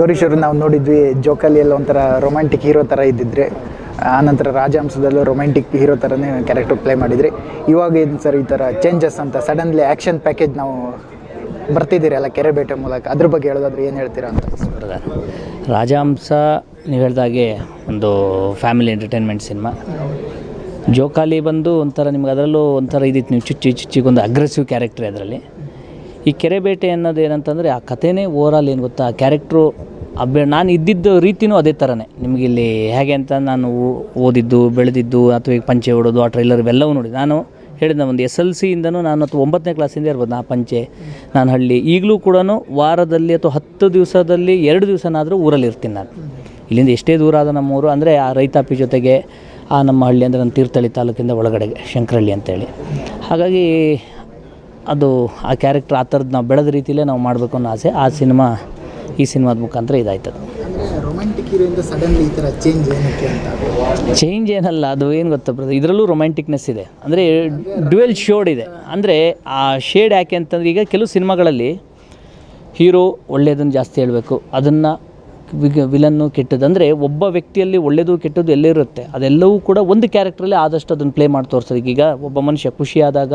ಗೌರೀಶ್ ನಾವು ನೋಡಿದ್ವಿ. ಜೋಕಾಲಿಯಲ್ಲಿ ಒಂಥರ ರೊಮ್ಯಾಂಟಿಕ್ ಹೀರೋ ಥರ ಇದ್ದಿದ್ರೆ ಆನಂತರ ರಾಜಹಂಸದಲ್ಲೂ ರೊಮ್ಯಾಂಟಿಕ್ ಹೀರೋ ಥರನೇ ಕ್ಯಾರೆಕ್ಟರ್ ಪ್ಲೇ ಮಾಡಿದ್ರಿ, ಇವಾಗ ಏನು ಸರ್ ಈ ಥರ ಚೇಂಜಸ್ ಅಂತ ಸಡನ್ಲಿ ಆ್ಯಕ್ಷನ್ ಪ್ಯಾಕೇಜ್ ನಾವು ಬರ್ತಿದ್ದೀರಲ್ಲ ಕೆರೆಬೇಟೆ ಮೂಲಕ? ಅದ್ರ ಬಗ್ಗೆ ಹೇಳೋದಾದ್ರೆ ಏನು ಹೇಳ್ತೀರಾ ಅಂತ? ರಾಜಹಂಸ ನೀವು ಹೇಳ್ದಾಗೆ ಒಂದು ಫ್ಯಾಮಿಲಿ ಎಂಟರ್ಟೈನ್ಮೆಂಟ್ ಸಿನಿಮಾ ಜೋಕಾಲಿ ಬಂದು ಒಂಥರ ನಿಮ್ಗೆ ಅದರಲ್ಲೂ ಒಂಥರ ಇದಿತ್ತು. ನೀವು ಚುಚ್ಚಿ ಚುಚ್ಚಿಗೊಂದು ಅಗ್ರೆಸಿವ್ ಕ್ಯಾರೆಕ್ಟರ್ ಅದರಲ್ಲಿ ಈ ಕೆರೆಬೇಟೆ ಅನ್ನೋದು ಏನಂತಂದರೆ ಆ ಕಥೆನೇ ಓವರಾಲ್ ಏನು ಗೊತ್ತಾ? ಆ ಕ್ಯಾರೆಕ್ಟ್ರು ಅಬ್ಬೆ ನಾನು ಇದ್ದಿದ್ದ ರೀತಿನೂ ಅದೇ ಥರನೇ ನಿಮಗೆ ಇಲ್ಲಿ ಹೇಗೆ ಅಂತ ನಾನು ಓದಿದ್ದು, ಬೆಳೆದಿದ್ದು, ಅಥವಾ ಈಗ ಪಂಚೆ ಓಡೋದು, ಆ ಟ್ರೈಲರ್ ಇವೆಲ್ಲವೂ ನೋಡಿ. ನಾನು ಹೇಳಿದ ಒಂದು ಎಸ್ ಎಲ್ ಸಿಯಿಂದನೂ ನಾನು ಅಥವಾ ಒಂಬತ್ತನೇ ಕ್ಲಾಸಿಂದ ಇರ್ಬೋದು ನಾ ಪಂಚೆ. ನಾನು ಹಳ್ಳಿ. ಈಗಲೂ ಕೂಡ ವಾರದಲ್ಲಿ ಅಥವಾ ಹತ್ತು ದಿವಸದಲ್ಲಿ ಎರಡು ದಿವಸನಾದರೂ ಊರಲ್ಲಿ ಇರ್ತೀನಿ ನಾನು. ಇಲ್ಲಿಂದ ಎಷ್ಟೇ ದೂರ ಆದ ನಮ್ಮೂರು ಅಂದರೆ ಆ ರೈತಾಪಿ ಜೊತೆಗೆ ಆ ನಮ್ಮ ಹಳ್ಳಿ ಅಂದರೆ ನನ್ನ ತೀರ್ಥಹಳ್ಳಿ ತಾಲೂಕಿಂದ ಒಳಗಡೆಗೆ, ಶಂಕರಹಳ್ಳಿ ಅಂತೇಳಿ. ಹಾಗಾಗಿ ಅದು ಆ ಕ್ಯಾರೆಕ್ಟರ್ ಆ ಥರದ್ದು ನಾವು ಬೆಳೆದ ರೀತಿಯಲ್ಲೇ ನಾವು ಮಾಡಬೇಕು ಅನ್ನೋ ಆಸೆ ಆ ಸಿನಿಮಾ ಈ ಸಿನಿಮಾದ ಮುಖಾಂತರ ಇದಾಯ್ತದೆ. ರೊಮ್ಯಾಂಟಿಕ್ ಹೀರೋಯಿಂದ ಸಡನ್ಲಿ ಈ ಥರ ಚೇಂಜ್ ಏನಕ್ಕೆ ಅಂತ ಚೇಂಜ್ ಏನಲ್ಲ ಅದು ಏನು ಗೊತ್ತಾ ಬ್ರದರ್ ಇದರಲ್ಲೂ ರೊಮ್ಯಾಂಟಿಕ್ನೆಸ್ ಇದೆ. ಅಂದರೆ ಡ್ಯುವೆಲ್ ಶೋಡ್ ಇದೆ. ಅಂದರೆ ಆ ಶೇಡ್ ಯಾಕೆ ಅಂತಂದ್ರೆ ಈಗ ಕೆಲವು ಸಿನಿಮಾಗಳಲ್ಲಿ ಹೀರೋ ಒಳ್ಳೆಯದನ್ನು ಜಾಸ್ತಿ ಹೇಳಬೇಕು. ಅದನ್ನು ವಿಲನ್ನು ಕೆಟ್ಟದ್ದು. ಅಂದರೆ ಒಬ್ಬ ವ್ಯಕ್ತಿಯಲ್ಲಿ ಒಳ್ಳೆಯದು ಕೆಟ್ಟದ್ದು ಎಲ್ಲೇ ಇರುತ್ತೆ. ಅದೆಲ್ಲವೂ ಕೂಡ ಒಂದು ಕ್ಯಾರೆಕ್ಟ್ರಲ್ಲಿ ಆದಷ್ಟು ಅದನ್ನು ಪ್ಲೇ ಮಾಡಿ ತೋರಿಸೋದಕ್ಕೆ. ಈಗ ಒಬ್ಬ ಮನುಷ್ಯ ಖುಷಿಯಾದಾಗ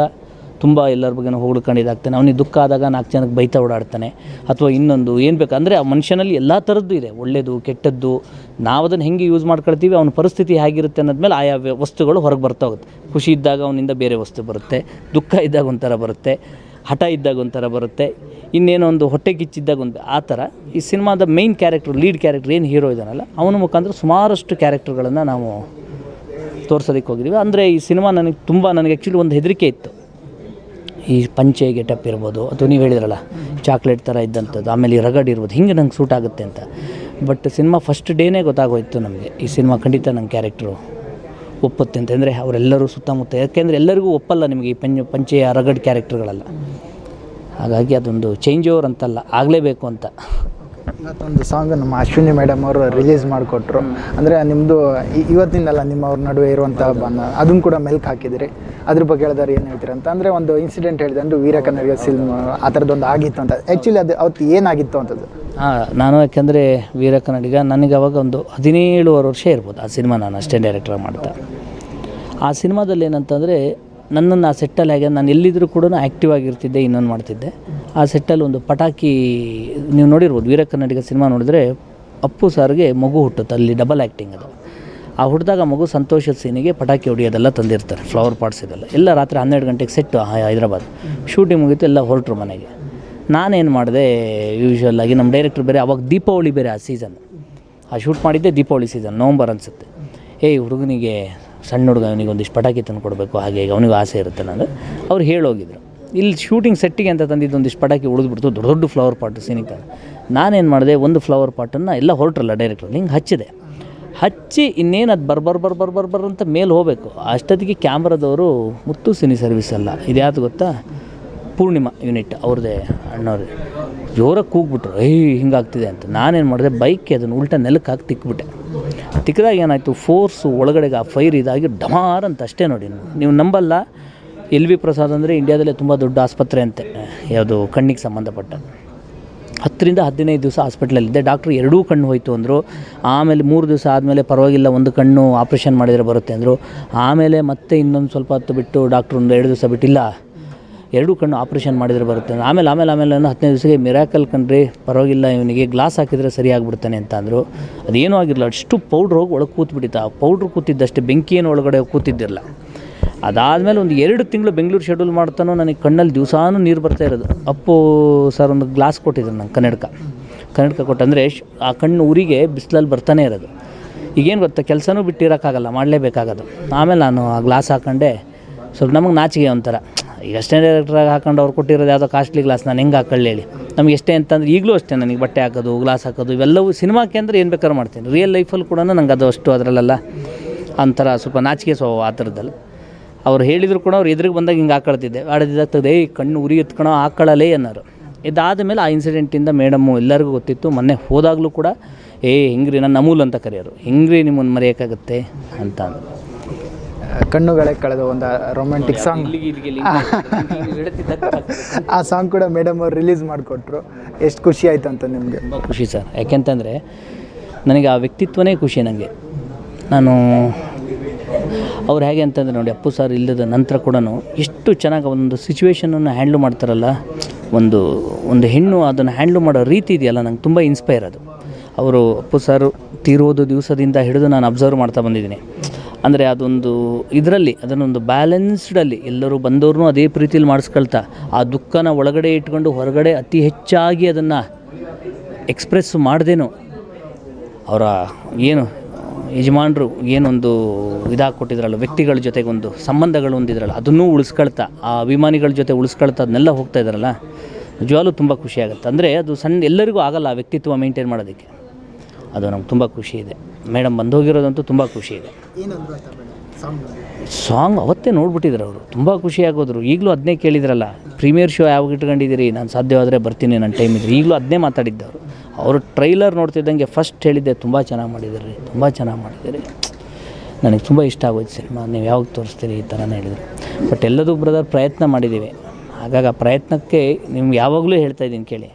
ತುಂಬ ಎಲ್ಲರ ಬಗ್ಗೆ ಹೊಗಳ್ಕೊಂಡಿದ್ದಾಗ್ತಾನೆ. ಅವನಿಗೆ ದುಃಖ ಆದಾಗ ನಾಲ್ಕು ಜನಕ್ಕೆ ಬೈತಾ ಓಡಾಡ್ತಾನೆ. ಅಥವಾ ಇನ್ನೊಂದು, ಏನು ಬೇಕು ಅಂದರೆ ಆ ಮನುಷ್ಯನಲ್ಲಿ ಎಲ್ಲ ಥರದ್ದು ಇದೆ. ಒಳ್ಳೆಯದು ಕೆಟ್ಟದ್ದು, ನಾವು ಅದನ್ನು ಹೆಂಗೆ ಯೂಸ್ ಮಾಡ್ಕೊಳ್ತೀವಿ, ಅವನ ಪರಿಸ್ಥಿತಿ ಹೇಗಿರುತ್ತೆ ಅನ್ನೋದ್ಮೇಲೆ ಆಯಾ ವಸ್ತುಗಳು ಹೊರಗೆ ಬರ್ತಾ ಹೋಗುತ್ತೆ. ಖುಷಿ ಇದ್ದಾಗ ಅವನಿಂದ ಬೇರೆ ವಸ್ತು ಬರುತ್ತೆ. ದುಃಖ ಇದ್ದಾಗ ಒಂಥರ ಬರುತ್ತೆ. ಹಠ ಇದ್ದಾಗ ಒಂಥರ ಬರುತ್ತೆ. ಇನ್ನೇನೋ ಒಂದು ಹೊಟ್ಟೆ ಕಿಚ್ಚಿದ್ದಾಗ ಒಂದು, ಆ ಥರ. ಈ ಸಿನಿಮಾದ ಮೈನ್ ಕ್ಯಾರೆಕ್ಟರ್ ಲೀಡ್ ಕ್ಯಾರೆಕ್ಟ್ರ್ ಏನು ಹೀರೋ ಇದಾನಲ್ಲ, ಅವನ ಮುಖಾಂತರ ಸುಮಾರಷ್ಟು ಕ್ಯಾರೆಕ್ಟರ್ಗಳನ್ನು ನಾವು ತೋರ್ಸೋದಕ್ಕೆ ಹೋಗಿದ್ದೀವಿ ಅಂದರೆ ಈ ಸಿನಿಮಾ ನನಗೆ ತುಂಬ, ನನಗೆ ಆ್ಯಕ್ಚುಲಿ ಒಂದು ಹೆದರಿಕೆ ಇತ್ತು. ಈ ಪಂಚೆ ಗೆಟಪ್ ಇರ್ಬೋದು. ಅಥವಾ ನೀವು ಹೇಳಿದ್ರಲ್ಲ, ಚಾಕ್ಲೇಟ್ ಥರ ಇದ್ದಂಥದ್ದು ಆಮೇಲೆ ಈ ರಗಡ್ ಇರ್ಬೋದು, ಹಿಂಗೆ ನಂಗೆ ಸೂಟ್ ಆಗುತ್ತೆ ಅಂತ. ಬಟ್ ಸಿನಿಮಾ ಫಸ್ಟ್ ಡೇನೇ ಗೊತ್ತಾಗೋಯ್ತು ನಮಗೆ. ಈ ಸಿನಿಮಾ ಖಂಡಿತ ನನ್ನ ಕ್ಯಾರೆಕ್ಟ್ರು ಒಪ್ಪುತ್ತೆ ಅಂತ ಅಂದರೆ ಅವರೆಲ್ಲರೂ ಸುತ್ತಮುತ್ತ, ಯಾಕೆಂದರೆ ಎಲ್ಲರಿಗೂ ಒಪ್ಪಲ್ಲ ನಿಮಗೆ ಈ ಪಂಚ ಪಂಚೆಯ ರಗಡ್ ಕ್ಯಾರೆಕ್ಟರ್ಗಳೆಲ್ಲ ಹಾಗಾಗಿ ಅದೊಂದು ಚೇಂಜ್ ಓವರ್ ಅಂತಲ್ಲ, ಆಗಲೇಬೇಕು ಅಂತ. ಇವತ್ತೊಂದು ಸಾಂಗ್ ನಮ್ಮ ಅಶ್ವಿನಿ ಮೇಡಮ್ ಅವರು ರಿಲೀಸ್ ಮಾಡಿಕೊಟ್ರು. ಅಂದರೆ ನಿಮ್ಮದು ಇವತ್ತಿನಲ್ಲ ನಿಮ್ಮ ಅವ್ರ ನಡುವೆ ಇರುವಂಥ ಬಂದ ಅದನ್ನು ಕೂಡ ಮೆಲ್ಕ್ ಹಾಕಿದಿರಿ. ಅದ್ರ ಬಗ್ಗೆ ಹೇಳಿದ್ರೆ ಏನು ಹೇಳ್ತೀರಾ ಅಂತ ಅಂದರೆ ಒಂದು ಇನ್ಸಿಡೆಂಟ್ ಹೇಳಿದೆ, ಅಂದ್ರೆ ವೀರ ಕನ್ನಡಿಗ ಸಿಲ್ಮ್ ಆ ಥರದ್ದೊಂದು ಆಗಿತ್ತು ಅಂತ. ಆ್ಯಕ್ಚುಲಿ ಅದು ಅವತ್ತು ಏನಾಗಿತ್ತು ಅಂತದ್ದು? ಹಾಂ, ನಾನು ಯಾಕೆಂದರೆ ವೀರ ಕನ್ನಡಿಗ, ನನಗೆ ಅವಾಗ ಒಂದು ಹದಿನೇಳುವರೆ ವರ್ಷ ಇರ್ಬೋದು ಆ ಸಿನಿಮಾ ನಾನು ಅಷ್ಟೇ ಡೈರೆಕ್ಟರ್ ಮಾಡ್ತಾ. ಆ ಸಿನಿಮಾದಲ್ಲಿ ಏನಂತಂದರೆ ನನ್ನನ್ನು ಆ ಸೆಟ್ಟಲ್ಲಿ ಹೇಗೆ ನಾನು ಎಲ್ಲಿದ್ದರೂ ಕೂಡ ಆ್ಯಕ್ಟಿವ್ ಆಗಿರ್ತಿದ್ದೆ, ಇನ್ನೊಂದು ಮಾಡ್ತಿದ್ದೆ. ಆ ಸೆಟ್ಟಲ್ಲಿ ಒಂದು ಪಟಾಕಿ, ನೀವು ನೋಡಿರ್ಬೋದು ವೀರ ಕನ್ನಡಿಗ ಸಿನಿಮಾ ನೋಡಿದ್ರೆ ಅಪ್ಪು ಸಾರಿಗೆ ಮಗು ಹುಟ್ಟುತ್ತೆ, ಅಲ್ಲಿ ಡಬಲ್ ಆ್ಯಕ್ಟಿಂಗ್ ಅದು. ಆ ಹುಟ್ಟಿದಾಗ ಮಗು ಸಂತೋಷದ ಸೀನಿಗೆ ಪಟಾಕಿ ಹೊಡಿಯೋದೆಲ್ಲ ತಂದಿರ್ತಾರೆ ಫ್ಲವರ್ ಪಾಟ್ಸ್ ಇದೆಲ್ಲ. ಎಲ್ಲ ರಾತ್ರಿ ಹನ್ನೆರಡು ಗಂಟೆಗೆ ಸೆಟ್ಟು ಹೈದರಾಬಾದ್. ಶೂಟಿಂಗ್ ಮುಗೀತು, ಎಲ್ಲ ಹೊರಟ್ರು ಮನೆಗೆ. ನಾನೇನು ಮಾಡಿದೆ ಯೂಶ್ವಲ್ ಆಗಿ ನಮ್ಮ ಡೈರೆಕ್ಟ್ರ್ ಬೇರೆ, ಅವಾಗ ದೀಪಾವಳಿ ಬೇರೆ ಆ ಸೀಸನ್ ಆ ಶೂಟ್ ಮಾಡಿದ್ದೆ ದೀಪಾವಳಿ ಸೀಸನ್ ನವಂಬರ್ ಅನಿಸುತ್ತೆ. ಏಯ್, ಹುಡುಗನಿಗೆ ಸಣ್ಣ ಹುಡುಗ ಅವನಿಗೆ ಒಂದಿಷ್ಟು ಪಟಾಕಿ ತಂದು ಕೊಡಬೇಕು, ಹಾಗೆ ಈಗ ಅವನಿಗೂ ಆಸೆ ಇರುತ್ತೆ ನಾನು ಅವ್ರು ಹೇಳೋಗಿದ್ರು. ಇಲ್ಲಿ ಶೂಟಿಂಗ್ ಸೆಟ್ಟಿಗೆ ಅಂತ ತಂದಿದ್ದು ಒಂದಿಷ್ಟು ಪಟಾಕಿ ಉಳಿದ್ಬಿಡ್ತು, ದೊಡ್ಡ ದೊಡ್ಡ ಫ್ಲವರ್ ಪಾಟ್ ಸೀನಿಕ ನಾನೇನು ಮಾಡಿದೆ, ಒಂದು ಫ್ಲವರ್ ಪಾಟನ್ನು ಎಲ್ಲ ಹೊರಟ್ರಲ್ಲ ಡೈರೆಕ್ಟ್ರ್ ಹಿಂಗೆ ಹಚ್ಚಿದೆ. ಹಚ್ಚಿ ಇನ್ನೇನು ಅದು ಬರ್ ಬರ್ ಬರ್ ಬರ್ ಬರ್ ಅಂತ ಮೇಲೆ ಹೋಗಬೇಕು. ಅಷ್ಟೊತ್ತಿಗೆ ಕ್ಯಾಮ್ರಾದವರು ಮುತ್ತು ಸಿನಿ ಸರ್ವಿಸ್ ಅಲ್ಲ. ಇದ್ಯಾವುದು ಗೊತ್ತಾ? ಪೂರ್ಣಿಮಾ ಯೂನಿಟ್ ಅವ್ರದೇ ಅಣ್ಣವ್ರಿ ಜೋರಾಗಿ ಕೂಗ್ಬಿಟ್ರು. ಏಯ್, ಹಿಂಗಾಗ್ತಿದೆ ಅಂತ. ನಾನೇನು ಮಾಡಿದೆ ಬೈಕ್ ಅದನ್ನು ಉಲ್ಟಾ ನೆಲಕ್ಕೆ ಹಾಕಿ ತಿಕ್ಬಿಟ್ಟೆ. ತಿಕ್ಕಿದಾಗ ಏನಾಯಿತು? ಫೋರ್ಸು ಒಳಗಡೆಗೆ ಆ ಫೈರ್ ಇದಾಗಿ ಡಮಾರ್ ಅಂತ ಅಷ್ಟೇ ನೋಡಿ. ನೀವು. ನಂಬಲ್ಲ. ಎಲ್ ವಿ ಪ್ರಸಾದ್ ಅಂದರೆ ಇಂಡ್ಯಾದಲ್ಲೇ ತುಂಬ ದೊಡ್ಡ ಆಸ್ಪತ್ರೆ ಅಂತೆ. ಯಾವುದು ಕಣ್ಣಿಗೆ ಸಂಬಂಧಪಟ್ಟ. ಹತ್ತರಿಂದ ಹದಿನೈದು ದಿವಸ ಹಾಸ್ಪಿಟ್ಲಲ್ಲಿದ್ದೆ. ಡಾಕ್ಟ್ರು ಎರಡೂ ಕಣ್ಣು ಹೋಯಿತು ಅಂದರು. ಆಮೇಲೆ ಮೂರು ದಿವಸ ಆದಮೇಲೆ ಪರವಾಗಿಲ್ಲ, ಒಂದು ಕಣ್ಣು ಆಪ್ರೇಷನ್ ಮಾಡಿದರೆ ಬರುತ್ತೆ ಅಂದರು. ಆಮೇಲೆ ಮತ್ತೆ ಇನ್ನೊಂದು ಸ್ವಲ್ಪ ಹೊತ್ತು ಬಿಟ್ಟು ಡಾಕ್ಟ್ರು ಒಂದು ಎರಡು ದಿವಸ ಬಿಟ್ಟಿಲ್ಲ. ಎರಡೂ ಕಣ್ಣು ಆಪ್ರೇಷನ್ ಮಾಡಿದರೆ ಬರುತ್ತೆ. ಆಮೇಲೆ ಆಮೇಲೆ ಆಮೇಲೆ ಹದಿನೈದು ದಿವಸಕ್ಕೆ ಮಿರಾಕಲ್ ಕಣ್ರಿ ಪರವಾಗಿಲ್ಲ, ಇವನಿಗೆ ಗ್ಲಾಸ್ ಹಾಕಿದರೆ ಸರಿಯಾಗ್ಬಿಡ್ತಾನೆ ಅಂತ ಅಂದರು. ಅದೇನೂ ಆಗಿರಲಿಲ್ಲ, ಅಷ್ಟು ಪೌಡ್ರ್ ಹೋಗಿ ಒಳಗೆ ಕೂತ್ಬಿಟ್ಟಿತ್ತು. ಆ ಪೌಡ್ರ್ ಕೂತಿದ್ದಷ್ಟೇ ಬೆಂಕಿ ಏನು ಒಳಗಡೆ ಕೂತಿದ್ದಿರಲ್ಲ ಅದಾದಮೇಲೆ ಒಂದು ಎರಡು ತಿಂಗಳು ಬೆಂಗಳೂರು ಶೆಡ್ಯೂಲ್ ಮಾಡ್ತಾನೋ ನನಗೆ ಕಣ್ಣಲ್ಲಿ ದಿವಸಾನು ನೀರು ಬರ್ತಾ ಇರೋದು. ಅಪ್ಪು ಸರ್, ಒಂದು ಗ್ಲಾಸ್ ಕೊಟ್ಟಿದ್ರು ನಂಗೆ ಕನ್ನಡಕ. ಕನ್ನಡಕ ಕೊಟ್ಟಂದರೆ ಆ ಕಣ್ಣು ಊರಿಗೆ ಬಿಸಿಲಲ್ಲಿ ಬರ್ತಾನೆ ಇರೋದು. ಈಗೇನು ಗೊತ್ತಾ, ಕೆಲಸನೂ ಬಿಟ್ಟಿರೋಕ್ಕಾಗಲ್ಲ, ಮಾಡಲೇಬೇಕಾಗೋದು. ಆಮೇಲೆ ನಾನು ಆ ಗ್ಲಾಸ್ ಹಾಕೊಂಡೆ. ಸ್ವಲ್ಪ ನಮಗೆ ನಾಚಿಗೆ ಒಂಥರ. ಈಗ ಅಷ್ಟೇ ಡೈರೆಕ್ಟ್ರಾಗಿ ಹಾಕೊಂಡು ಅವ್ರು ಕೊಟ್ಟಿರೋದು ಯಾವುದೋ ಕಾಸ್ಟ್ಲಿ ಗ್ಲಾಸ್ ನಾನು ಹೆಂಗೆ ಹಾಕೊಳ್ಳಿ ಹೇಳಿ. ನಮ್ಗೆ ಎಷ್ಟೇ ಅಂತಂದ್ರೆ ಈಗಲೂ ಅಷ್ಟೇ ನನಗೆ ಬಟ್ಟೆ ಹಾಕೋದು ಗ್ಲಾಸ್ ಹಾಕೋದು, ಇವೆಲ್ಲವೂ ಸಿನಿಮಾಕ್ಕೆ ಅಂದರೆ ಏನು ಬೇಕಾದ್ರೂ ಮಾಡ್ತೀನಿ. ರಿಯಲ್ ಲೈಫಲ್ಲಿ ಕೂಡ ನಂಗೆ ಅದು ಅಷ್ಟು ಅದರಲ್ಲೆಲ್ಲ ಒಂಥರ ಸ್ವಲ್ಪ ನಾಚಿಕೆ ಸ್ವಭಾವ ಆ ಥರದ್ದಲ್ಲ. ಅವ್ರು ಹೇಳಿದ್ರು ಕೂಡ ಅವ್ರು ಎದುರಿಗೆ ಬಂದಾಗ ಹಿಂಗೆ ಹಾಕೊಳ್ತಿದ್ದೆ. ಆಡದಿದ್ದಾಗ್ತದೆ, ಏಯ್, ಕಣ್ಣು ಉರಿ ಎತ್ಕೊಳೋ ಹಾಕೊಳ್ಳಲೇ ಅನ್ನೋರು. ಇದಾದ ಮೇಲೆ ಆ ಇನ್ಸಿಡೆಂಟಿಂದ ಮೇಡಮ್ಮು ಎಲ್ಲರಿಗೂ ಗೊತ್ತಿತ್ತು. ಮೊನ್ನೆ ಹೋದಾಗಲೂ ಕೂಡ ಏ ಹಿಂಗ್ರಿ, ನನ್ನ ಅಮೂಲ್ ಅಂತ ಕರೆಯೋರು. ಹಿಂಗ್ರಿ ನಿಮ್ಮನ್ನು ಮರೆಯೋಕ್ಕಾಗತ್ತೆ? ಅಂತ. ಕಣ್ಣುಗಳೇ ಕಳೆದ ಒಂದು ರೊಮ್ಯಾಂಟಿಕ್ ಸಾಂಗ್ ಆ ಸಾಂಗ್ ಕೂಡ ಮೇಡಮ್ ಅವ್ರು ರಿಲೀಸ್ ಮಾಡಿಕೊಟ್ರು. ಎಷ್ಟು ಖುಷಿ ಆಯ್ತು ಅಂತ ನಿಮಗೆ? ತುಂಬ ಖುಷಿ ಸರ್. ಯಾಕೆಂತಂದರೆ ನನಗೆ ಆ ವ್ಯಕ್ತಿತ್ವನೇ ಖುಷಿ ನನಗೆ ನಾನು ಅವ್ರು ಹೇಗೆ ಅಂತಂದರೆ ನೋಡಿ ಅಪ್ಪು ಸರ್ ಇಲ್ಲದ ನಂತರ ಕೂಡ ಎಷ್ಟು ಚೆನ್ನಾಗಿ ಒಂದು ಸಿಚುವೇಶನನ್ನು ಹ್ಯಾಂಡ್ಲ್ ಮಾಡ್ತಾರಲ್ಲ ಒಂದು ಒಂದು ಹೆಣ್ಣು ಅದನ್ನು ಹ್ಯಾಂಡ್ಲ್ ಮಾಡೋ ರೀತಿ ಇದೆಯಲ್ಲ ನಂಗೆ ತುಂಬ ಇನ್ಸ್ಪೈರ್ ಅದು. ಅವರು ಅಪ್ಪು ಸರ್ ತೀರೋದು ದಿವಸದಿಂದ ಹಿಡಿದು ನಾನು ಅಬ್ಸರ್ವ್ ಮಾಡ್ತಾ ಬಂದಿದ್ದೀನಿ. ಅಂದರೆ ಅದೊಂದು ಇದರಲ್ಲಿ, ಅದನ್ನೊಂದು ಬ್ಯಾಲೆನ್ಸ್ಡಲ್ಲಿ ಎಲ್ಲರೂ ಬಂದವ್ರನ್ನೂ ಅದೇ ಪ್ರೀತಿಲಿ ಮಾಡಿಸ್ಕೊಳ್ತಾ, ಆ ದುಃಖನ ಒಳಗಡೆ ಇಟ್ಕೊಂಡು ಹೊರಗಡೆ ಅತಿ ಹೆಚ್ಚಾಗಿ ಅದನ್ನು ಎಕ್ಸ್ಪ್ರೆಸ್ ಮಾಡ್ದೇನೋ ಅವರ ಏನು ಯಜಮಾನರು ಏನೊಂದು ಇದಾಗಿ ಕೊಟ್ಟಿದ್ರಲ್ಲ ವ್ಯಕ್ತಿಗಳ ಜೊತೆಗೆ ಒಂದು ಸಂಬಂಧಗಳು ಹೊಂದಿದ್ರಲ್ಲ ಅದನ್ನೂ ಉಳಿಸ್ಕೊಳ್ತಾ, ಆ ಅಭಿಮಾನಿಗಳ ಜೊತೆ ಉಳಿಸ್ಕೊಳ್ತಾ ಅದನ್ನೆಲ್ಲ ಹೋಗ್ತಾ ಇದ್ದಾರಲ್ಲ, ನಿಜವಾಗ್ಲೂ ತುಂಬ ಖುಷಿಯಾಗುತ್ತೆ. ಅಂದರೆ ಅದು ಸಣ್ಣ, ಎಲ್ಲರಿಗೂ ಆಗಲ್ಲ ಆ ವ್ಯಕ್ತಿತ್ವ ಮೇಂಟೈನ್ ಮಾಡೋದಕ್ಕೆ. ಅದು ನಮ್ಗೆ ತುಂಬ ಖುಷಿ ಇದೆ. ಮೇಡಮ್ ಬಂದೋಗಿರೋದಂತೂ ತುಂಬ ಖುಷಿ ಇದೆ. ಸಾಂಗ್ ಅವತ್ತೇ ನೋಡ್ಬಿಟ್ಟಿದ್ರು ಅವರು. ತುಂಬ ಖುಷಿಯಾಗೋದ್ರು ಈಗಲೂ ಅದನ್ನೇ ಕೇಳಿದ್ರಲ್ಲ ಪ್ರೀಮಿಯರ್ ಶೋ ಯಾವಾಗ ಇಟ್ಕೊಂಡಿದ್ದೀರಿ? ನಾನು ಸಾಧ್ಯವಾದರೆ ಬರ್ತೀನಿ ನನ್ನ ಟೈಮ್ ಇದ್ರೆ. ಈಗಲೂ ಅದನ್ನೇ ಮಾತಾಡಿದ್ದವರು ಅವರು. ಟ್ರೈಲರ್ ನೋಡ್ತಿದ್ದಂಗೆ ಫಸ್ಟ್ ಹೇಳಿದ್ದೆ ತುಂಬ ಚೆನ್ನಾಗಿ ಮಾಡಿದ್ರಿ ತುಂಬ ಚೆನ್ನಾಗಿ ಮಾಡಿದ್ದೀರಿ. ನನಗೆ ತುಂಬ ಇಷ್ಟ ಆಗೋಯ್ತು ಸಿನಿಮಾ. ನೀವು ಯಾವಾಗ ತೋರಿಸ್ತೀರಿ ಈ ಥರನೇ ಹೇಳಿದರು. ಬಟ್ ಎಲ್ಲದೂ ಬ್ರದರ್ ಪ್ರಯತ್ನ ಮಾಡಿದ್ದೀವಿ. ಹಾಗಾಗಿ ಆ ಪ್ರಯತ್ನಕ್ಕೆ ನಿಮ್ಗೆ ಯಾವಾಗಲೂ ಹೇಳ್ತಾ ಇದ್ದೀನಿ ಕೇಳಿ.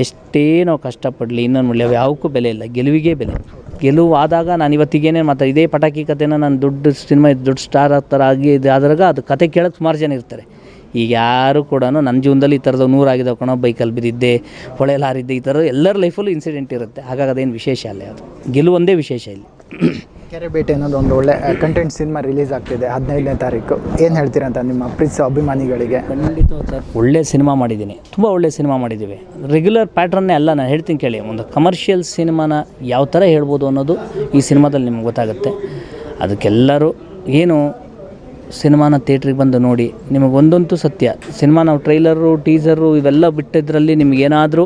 ಎಷ್ಟೇ ನಾವು ಕಷ್ಟಪಡಲಿ, ಇನ್ನೊಂದು ಮಾಡಲಿ ಯಾವಕ್ಕೂ ಬೆಲೆ ಇಲ್ಲ, ಗೆಲುವಿಗೆ ಬೆಲೆ ಗೆಲುವು ಆದಾಗ ನಾನು ಇವತ್ತಿಗೇನೆ ಮಾತಾ ಇದೇ ಪಟಾಕಿ ಕಥೆನ ನಾನು ದೊಡ್ಡ ಸಿನಿಮಾ, ದೊಡ್ಡ ಸ್ಟಾರ್ ಥರ ಆಗಿ ಇದಾದಾಗ ಅದು ಕತೆ ಕೇಳೋಕ್ಕೆ ಸುಮಾರು ಜನ ಇರ್ತಾರೆ. ಈಗ ಯಾರು ಕೂಡ ನನ್ನ ಜೀವನದಲ್ಲಿ ಈ ಥರದ ನೂರಾಗಿದ್ದಾವೆ ಕಣೋ ಬೈಕಲ್ಲಿ ಬಿದ್ದಿದ್ದೆ ಹೊಳೆಯಲ್ಲಿ ಹಾರಿದ್ದೆ ಈ ಥರ ಎಲ್ಲರ ಲೈಫಲ್ಲೂ ಇನ್ಸಿಡೆಂಟ್ ಇರುತ್ತೆ. ಹಾಗಾಗಿ ಅದೇನು ವಿಶೇಷ ಅಲ್ಲ ಅದು ಗೆಲುವೊಂದೇ ವಿಶೇಷ ಇಲ್ಲಿ. ಕೆರೆಬೇಟೆ ಅನ್ನೋದು ಒಂದು ಒಳ್ಳೆ ಕಂಟೆಂಟ್ ಸಿನಿಮಾ ರಿಲೀಸ್ ಆಗ್ತಿದೆ ಹದಿನೈದನೇ ತಾರೀಕು. ಏನು ಹೇಳ್ತೀರಾ ಅಂತ ನಿಮ್ಮ ಪ್ರೀತ್ಸ ಅಭಿಮಾನಿಗಳಿಗೆ? ಸರ್, ಒಳ್ಳೆ ಸಿನಿಮಾ ಮಾಡಿದ್ದೀನಿ. ತುಂಬ ಒಳ್ಳೆ ಸಿನಿಮಾ ಮಾಡಿದ್ದೀವಿ. ರೆಗ್ಯುಲರ್ ಪ್ಯಾಟ್ರನ್ನೇ ಅಲ್ಲ ನಾನು ಹೇಳ್ತೀನಿ ಕೇಳಿ. ಒಂದು ಕಮರ್ಷಿಯಲ್ ಸಿನಿಮಾನ ಯಾವ ಥರ ಹೇಳ್ಬೋದು ಅನ್ನೋದು ಈ ಸಿನಿಮಾದಲ್ಲಿ ನಿಮ್ಗೆ ಗೊತ್ತಾಗುತ್ತೆ. ಅದಕ್ಕೆಲ್ಲರೂ ಏನು ಸಿನಿಮಾನ ಥಿಯೇಟ್ರಿಗೆ ಬಂದು ನೋಡಿ, ನಿಮಗೆ ಒಂದಂತೂ ಸತ್ಯ. ಸಿನಿಮಾ ನಾವು ಟ್ರೈಲರು ಟೀಸರು ಇವೆಲ್ಲ ಬಿಟ್ಟಿದ್ರಲ್ಲಿ ನಿಮಗೇನಾದರೂ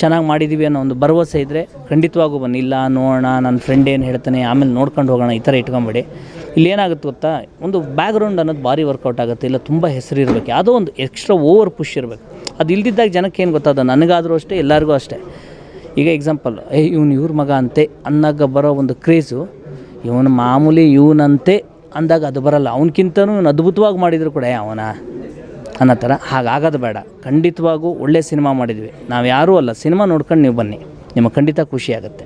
ಚೆನ್ನಾಗಿ ಮಾಡಿದ್ದೀವಿ ಅನ್ನೋ ಒಂದು ಭರವಸೆ ಇದ್ದರೆ ಖಂಡಿತವಾಗೂ ಬನ್ನಿ. ಇಲ್ಲ, ನೋಡೋಣ ನನ್ನ ಫ್ರೆಂಡ್ ಏನು ಹೇಳ್ತಾನೆ, ಆಮೇಲೆ ನೋಡ್ಕೊಂಡು ಹೋಗೋಣ, ಈ ಥರ ಇಟ್ಕೊಂಬೇಡಿ. ಇಲ್ಲಿ ಏನಾಗುತ್ತೆ ಗೊತ್ತಾ? ಒಂದು ಬ್ಯಾಕ್ಗ್ರೌಂಡ್ ಅನ್ನೋದು ಭಾರಿ ವರ್ಕೌಟ್ ಆಗುತ್ತೆ, ಇಲ್ಲ ತುಂಬ ಹೆಸರು ಇರಬೇಕು, ಯಾವುದೋ ಒಂದು ಎಕ್ಸ್ಟ್ರಾ ಓವರ್ ಪುಷ್ ಇರಬೇಕು. ಅದು ಇಲ್ದಿದ್ದಾಗ ಜನಕ್ಕೆ ಏನು ಗೊತ್ತಾದ? ನನಗಾದರೂ ಅಷ್ಟೇ, ಎಲ್ಲರಿಗೂ ಅಷ್ಟೇ. ಈಗ ಎಕ್ಸಾಂಪಲ್ ಏ, ಇವನು ಇವ್ರ ಮಗ ಅಂತೆ ಅನ್ನಾಗ ಬರೋ ಒಂದು ಕ್ರೇಜು ಇವನು ಮಾಮೂಲಿ ಇವನಂತೆ ಅಂದಾಗ ಅದು ಬರಲ್ಲ. ಅವನಕ್ಕಿಂತನೂ ಇವನು ಅದ್ಭುತವಾಗಿ ಮಾಡಿದ್ರು ಕೂಡ ಅವನ? ಅನ್ನೋ ಥರ. ಹಾಗಾಗೋದು ಬೇಡ. ಖಂಡಿತವಾಗೂ ಒಳ್ಳೆ ಸಿನಿಮಾ ಮಾಡಿದ್ವಿ. ನಾವು ಯಾರೂ ಅಲ್ಲ, ಸಿನಿಮಾ ನೋಡ್ಕೊಂಡು ನೀವು ಬನ್ನಿ. ನಿಮಗೆ ಖಂಡಿತ ಖುಷಿ ಆಗುತ್ತೆ.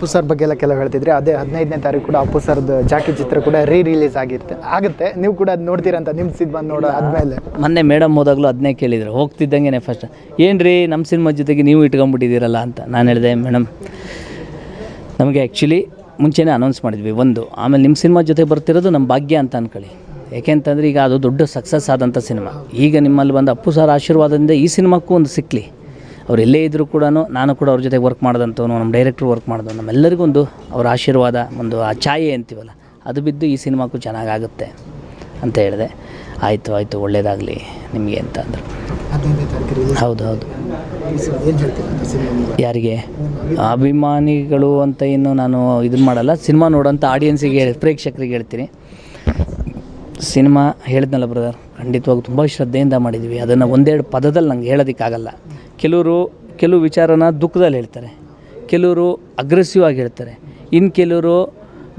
ಅಪ್ಪು ಸರ್ ಬಗ್ಗೆ ಎಲ್ಲ ಕೆಲವು ಹೇಳ್ತಿದ್ರೆ, ಅದೇ ಹದಿನೈದನೇ ತಾರೀಕು ಕೂಡ ಅಪ್ಪು ಸರ್ದು ಜಾಕಿ ಚಿತ್ರ ಕೂಡ ರೀ ರಿಲೀಸ್ ಆಗಿರುತ್ತೆ ಆಗುತ್ತೆ. ನೀವು ಕೂಡ ಅದು ನೋಡ್ತೀರಂತ ನಿಮ್ಮ ಸಿನಿಮಾ ನೋಡೋ ಆದಮೇಲೆ ಮೊನ್ನೆ ಮೇಡಮ್ ಹೋದಾಗಲೂ ಅದನ್ನೇ ಕೇಳಿದ್ರು ಹೋಗ್ತಿದ್ದಂಗೆ ಫಸ್ಟ್ ಏನು ನಮ್ಮ ಸಿನಿಮಾ ಜೊತೆಗೆ ನೀವು ಇಟ್ಕೊಂಡ್ಬಿಟ್ಟಿದ್ದೀರಲ್ಲ ಅಂತ ನಾನು ಹೇಳಿದೆ ಮೇಡಮ್ ನಮಗೆ ಆ್ಯಕ್ಚುಲಿ ಮುಂಚೆನೇ ಅನೌನ್ಸ್ ಮಾಡಿದ್ವಿ, ಒಂದು. ಆಮೇಲೆ ನಿಮ್ಮ ಸಿನಿಮಾ ಜೊತೆ ಬರ್ತಿರೋದು ನಮ್ಮ ಭಾಗ್ಯ ಅಂತ ಅನ್ಕೊಳ್ಳಿ. ಯಾಕೆಂತಂದ್ರೆ ಈಗ ಅದು ದೊಡ್ಡ ಸಕ್ಸಸ್ ಆದಂಥ ಸಿನಿಮಾ ಈಗ ನಿಮ್ಮಲ್ಲಿ ಬಂದು ಅಪ್ಪು ಸರ್ ಆಶೀರ್ವಾದದಿಂದ ಈ ಸಿನಿಮಾಕ್ಕೂ ಒಂದು ಸಿಕ್ಕಲಿ ಅವ್ರು ಎಲ್ಲೇ ಇದ್ದರೂ ಕೂಡ ನಾನು ಕೂಡ ಅವ್ರ ಜೊತೆ ವರ್ಕ್ ಮಾಡಿದಂಥವ್ನು ನಮ್ಮ ಡೈರೆಕ್ಟ್ರು ವರ್ಕ್ ಮಾಡಿದವನು ನಮ್ಮೆಲ್ಲರಿಗೂ ಒಂದು ಅವ್ರ ಆಶೀರ್ವಾದ ಒಂದು ಆ ಛಾಯೆ ಅಂತೀವಲ್ಲ ಅದು ಬಿದ್ದು ಈ ಸಿನಿಮಾಕ್ಕೂ ಚೆನ್ನಾಗಾಗುತ್ತೆ ಅಂತ ಹೇಳಿದೆ. ಆಯಿತು ಆಯಿತು ಒಳ್ಳೇದಾಗಲಿ ನಿಮಗೆ ಅಂತ ಅಂದರು. ಹೌದು ಹೌದು. ಯಾರಿಗೆ? ಅಭಿಮಾನಿಗಳು ಅಂತ ಇನ್ನು ನಾನು ಇದನ್ನ ಮಾಡಲ್ಲ ಸಿನಿಮಾ ನೋಡೋಂಥ ಆಡಿಯನ್ಸಿಗೆ ಪ್ರೇಕ್ಷಕರಿಗೆ ಹೇಳ್ತೀನಿ. ಸಿನಿಮಾ ಹೇಳಿದ್ನಲ್ಲ ಬ್ರದರ್ ಖಂಡಿತವಾಗಿ ತುಂಬ ಶ್ರದ್ಧೆಯಿಂದ ಮಾಡಿದ್ವಿ. ಅದನ್ನು ಒಂದೆರಡು ಪದದಲ್ಲಿ ನಂಗೆ ಹೇಳೋದಕ್ಕಾಗಲ್ಲ. ಕೆಲವರು ಕೆಲವು ವಿಚಾರನ ದುಃಖದಲ್ಲಿ ಹೇಳ್ತಾರೆ, ಕೆಲವರು ಅಗ್ರೆಸಿವ್ ಆಗಿ ಹೇಳ್ತಾರೆ ಇನ್ನು ಕೆಲವರು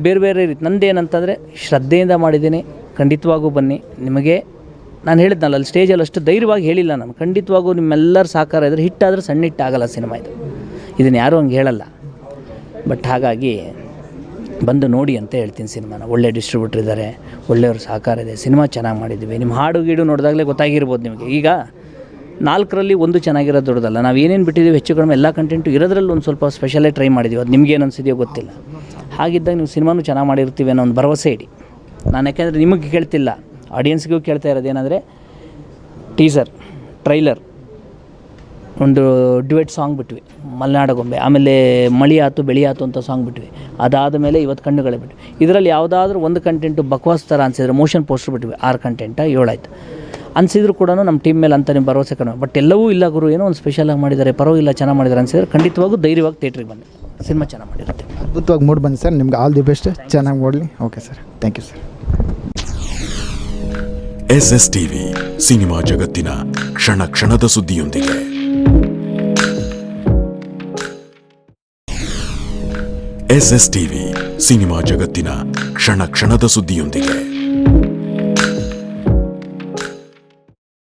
ಬೇರೆ ಬೇರೆ ರೀತಿ ನಂದೇನಂತಂದರೆ ಶ್ರದ್ಧೆಯಿಂದ ಮಾಡಿದ್ದೀನಿ, ಖಂಡಿತವಾಗೂ ಬನ್ನಿ, ನಿಮಗೆ ನಾನು ಹೇಳಿದ್ನಲ್ಲ, ಅಲ್ಲಿ ಸ್ಟೇಜಲ್ಲಿ ಅಷ್ಟು ಧೈರ್ಯವಾಗಿ ಹೇಳಿಲ್ಲ ನಾನು, ಖಂಡಿತವಾಗೂ ನಿಮ್ಮೆಲ್ಲರ ಸಹಕಾರ ಇದ್ದರೆ ಹಿಟ್ಟಾದರೆ ಸಣ್ಣ ಹಿಟ್ಟಾಗಲ್ಲ ಸಿನಿಮಾ ಇದು. ಇದನ್ನು ಯಾರೂ ಹಂಗೆ ಹೇಳಲ್ಲ. ಬಟ್ ಹಾಗಾಗಿ ಬಂದು ನೋಡಿ ಅಂತ ಹೇಳ್ತೀನಿ ಸಿನಿಮಾನ ಒಳ್ಳೆ ಡಿಸ್ಟ್ರಿಬ್ಯೂಟ್ರ್ ಇದ್ದಾರೆ, ಒಳ್ಳೆಯವ್ರ ಸಹಕಾರ ಇದೆ ಸಿನಿಮಾ ಚೆನ್ನಾಗಿ ಮಾಡಿದ್ದೀವಿ. ನಿಮ್ಮ ಹಾಡು ಗೀಡು ನೋಡಿದಾಗಲೇ ಗೊತ್ತಾಗಿರ್ಬೋದು ನಿಮಗೆ. ಈಗ ನಾಲ್ಕರಲ್ಲಿ ಒಂದು ಚೆನ್ನಾಗಿರೋದು ದೊಡ್ಡದಲ್ಲ. ನಾವು ಏನೇನು ಬಿಟ್ಟಿದ್ದೀವಿ ಹೆಚ್ಚು ಕಡಿಮೆ ಎಲ್ಲ ಕಂಟೆಂಟು ಇರೋದ್ರಲ್ಲಿ ಒಂದು ಸ್ವಲ್ಪ ಸ್ಪೆಷಲೇ ಟ್ರೈ ಮಾಡಿದ್ದೀವಿ ಅದು ನಿಮ್ಗೆ ಏನು ಅನಿಸಿದೆಯೋ ಗೊತ್ತಿಲ್ಲ. ಹಾಗಿದ್ದಾಗ ನೀವು ಸಿನಿಮಾನು ಚೆನ್ನಾಗಿ ಮಾಡಿರ್ತೀವಿ ಅನ್ನೋ ಒಂದು ಭರವಸೆ ಇಡಿ. ನಾನು ಯಾಕೆಂದರೆ ನಿಮಗೆ ಕೇಳ್ತಿಲ್ಲ. ಆಡಿಯನ್ಸ್ಗೂ ಕೇಳ್ತಾ ಇರೋದೇನೆಂದರೆ ಟೀಸರ್ ಟ್ರೈಲರ್ ಒಂದು ಡ್ಯುವೆಟ್ ಸಾಂಗ್ ಬಿಟ್ವಿ. ಮಲೆನಾಡ ಗೊಂಬೆ. ಆಮೇಲೆ ಮಳಿ ಆತು, ಬೆಳಿ ಆತು ಅಂತ ಸಾಂಗ್ ಬಿಟ್ವಿ. ಅದಾದ ಮೇಲೆ ಇವತ್ತು ಕಣ್ಣುಗಳೇ ಬಿಟ್ವಿ. ಇದರಲ್ಲಿ ಯಾವುದಾದ್ರೂ ಒಂದು ಕಂಟೆಂಟು ಬಕ್ವಾಸ್ ಥರ ಅನಿಸಿದ್ರೆ ಮೋಷನ್ ಪೋಸ್ಟರ್ ಬಿಟ್ವಿ. ಆರು ಕಂಟೆಂಟ ಏಳಾಯ್ತು ಅನಿಸಿದ್ರು ಕೂಡ ನಮ್ಮ ಟೀಮ್ ಮೇಲೆ ಅಂತ ನಿಮ್ಮ ಭರವಸೆ ಕಡಿಮೆ. ಬಟ್ ಎಲ್ಲವೂ ಇಲ್ಲ ಗುರು ಏನೋ ಒಂದು ಸ್ಪೆಷಲಾಗಿ ಮಾಡಿದ್ದಾರೆ ಪರವಾಗಿಲ್ಲ ಚೆನ್ನಾಗಿ ಮಾಡಿದ್ದಾರೆ ಅನಿಸಿದ್ರೆ ಖಂಡಿತವಾಗೂ ಧೈರ್ಯವಾಗಿ ಥಿಯೇಟ್ರಿಗೆ ಬನ್ನಿ. ಸಿನಿಮಾ ಚೆನ್ನಾಗಿ ಮಾಡಿರುತ್ತೆ. ಅದ್ಭುತವಾಗಿ ಮೂಡ್ ಬಂದು ಸರ್ ನಿಮ್ಗೆ ಆಲ್ ದಿ ಬೆಸ್ಟ್ ಚೆನ್ನಾಗಿ ಓಡಲಿ. Okay sir thank you sir S S TV cinema ಜಗತ್ತಿನ ಕ್ಷಣ ಕ್ಷಣದ ಸುದ್ದಿಯೊಂದಿಗೆ. ಎಸ್ ಎಸ್ ಟಿವಿ ಸಿನಿಮಾ ಜಗತ್ತಿನ ಕ್ಷಣ ಕ್ಷಣದ ಸುದ್ದಿಯೊಂದಿಗೆ.